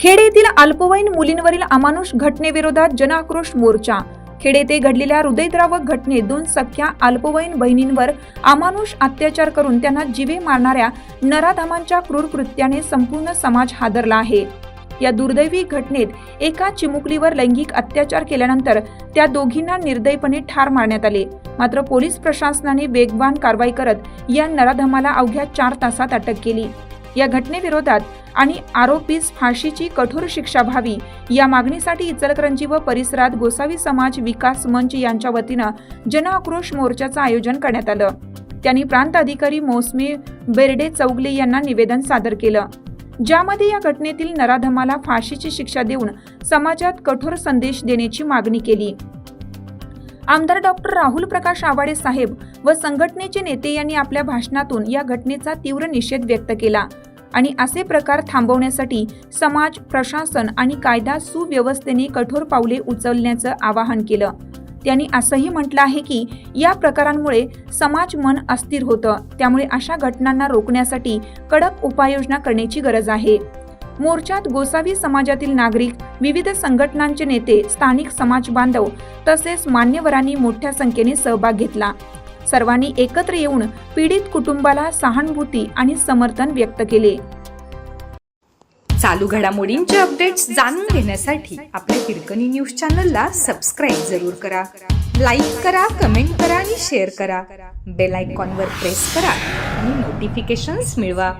खेड येथील अल्पवयीन मुलींवरील अमानुष घटनेविरोधात जनआक्रोश मोर्चा खेड येथे घडलेल्या हृदयद्रावक घटनेत दोन सख्या अल्पवयीन बहिणींवर अमानुष अत्याचार करून त्यांना जीवे मारणाऱ्या नराधामांच्या क्रूर कृत्याने संपूर्ण समाज हादरला आहे. या दुर्दैवी घटनेत एका चिमुकलीवर लैंगिक अत्याचार केल्यानंतर त्या दोघींना निर्दयपणे ठार मारण्यात आले. मात्र पोलीस प्रशासनाने वेगवान कारवाई करत या नराधमाला अवघ्या चार तासात अटक केली. या घटनेविरोधात आणि आरोपीस फाशीची कठोर शिक्षा व्हावी या मागणीसाठी इचलकरंजी व परिसरात गोसावी समाज विकास मंच यांच्या वतीनं जनआक्रोश मोर्चाचं आयोजन करण्यात आलं. त्यांनी प्रांत अधिकारी मोसमी बेर्डे चौगले यांना निवेदन सादर केलं. ज्यामध्ये या घटनेतील नराधमाला फाशीची शिक्षा देऊन समाजात कठोर संदेश देण्याची मागणी केली. आमदार डॉक्टर राहुल प्रकाश आवाडे साहेब व संघटनेचे नेते यांनी आपल्या भाषणातून या घटनेचा तीव्र निषेध व्यक्त केला. आणि असे प्रकार थांबवण्यासाठी समाज प्रशासन आणि कायदा सुव्यवस्थेने कठोर पावले उचलण्याचं आवाहन केलं. त्यांनी असंही म्हटलं आहे की या प्रकारांमुळे समाज मन अस्थिर होतं. त्यामुळे अशा घटनांना रोखण्यासाठी कडक उपाययोजना करण्याची गरज आहे. मोर्चात गोसावी समाजातील नागरिक विविध संघटनांचे नेते स्थानिक समाज बांधव तसेच मान्यवरांनी मोठ्या संख्येने सहभाग घेतला. सर्वांनी एकत्र येऊन पीडित कुटुंबाला सहानुभूती आणि समर्थन व्यक्त केले. चालू घडामोडींचे अपडेट्स जाणून घेण्यासाठी आपल्या हिरकणी न्यूज चॅनलला सबस्क्राईब जरूर करा. लाईक करा कमेंट करा आणि शेअर करा. बेल आयकॉनवर प्रेस करा आणि नोटिफिकेशन्स मिळवा.